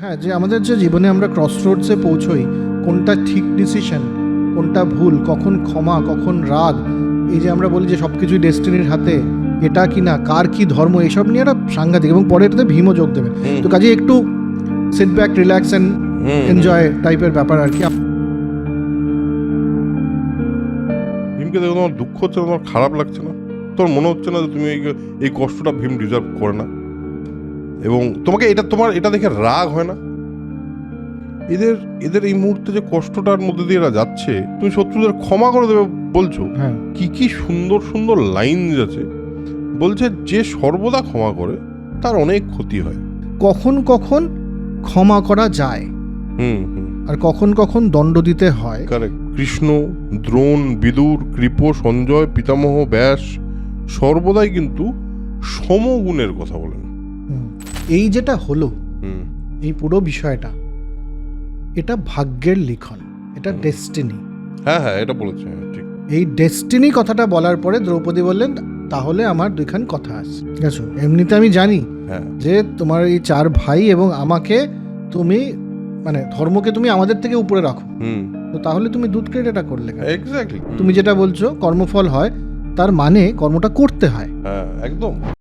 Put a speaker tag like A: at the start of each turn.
A: হ্যাঁ যে আমাদের যে জীবনে আমরা ক্রস রোডসে পৌঁছই কোনটা ঠিক ডিসিশন কোনটা ভুল কখন ক্ষমা কখন রাগ এই যে আমরা বলি যে সব কিছুই ডেস্টিনির হাতে এটা কি না কার কি ধর্ম এসব নিয়ে একটা সাংঘাতিক এবং পরে এটাতে ভীমও যোগ দেবেন।
B: হুম।
A: তো কাজে একটু sit back relax and enjoy টাইপের ব্যাপার আর কি।
B: ভীমকে দেখে তোমার দুঃখ হচ্ছে না তোমার খারাপ লাগছে না? তোমার মনে হচ্ছে না যে তুমি এই এই কষ্টটা ভীম ডিজার্ভ করে না? এবং তোমাকে এটা তোমার এটা দেখে রাগ হয় না? এদের এদের এই মুহূর্তে যে কষ্টটার মধ্যে দিয়ে এরা যাচ্ছে তুমি শত্রুদের ক্ষমা করে দেবে বলছো?
A: হ্যাঁ।
B: কি কি সুন্দর সুন্দর লাইন আছে বলছে যে সর্বদা ক্ষমা করে তার অনেক ক্ষতি হয়।
A: কখন কখন ক্ষমা করা যায়।
B: হুম
A: আর কখন কখন দণ্ড দিতে হয়।
B: কৃষ্ণ দ্রোণ বিদুর কৃপ সঞ্জয় পিতামহ ব্যাস সর্বদাই কিন্তু সমগুণের কথা বলেন।
A: এই যেটা হলো এই পুরো বিষয়টা এটা ভাগ্যের লিখন এটা ডেস্টিনি
B: হ্যাঁ হ্যাঁ এটা বলেছে হ্যাঁ, ঠিক।
A: এই ডেস্টিনি কথাটা বলার পরে দ্রৌপদী বললেন তাহলে আমার দুইখান কথা আছে। ঠিক আছে? এমনিতে আমি জানি
B: হ্যাঁ।
A: যে তোমার এই চার ভাই এবং আমাকে তুমি মানে ধর্মকে তুমি আমাদের থেকে উপরে রাখো। তো তাহলে তুমি দুধ ক্রেট এটা করলে
B: এক্স্যাক্টলি
A: তুমি যেটা বলছো কর্মফল হয় তার মানে কর্মটা করতে হয়।
B: হ্যাঁ একদম।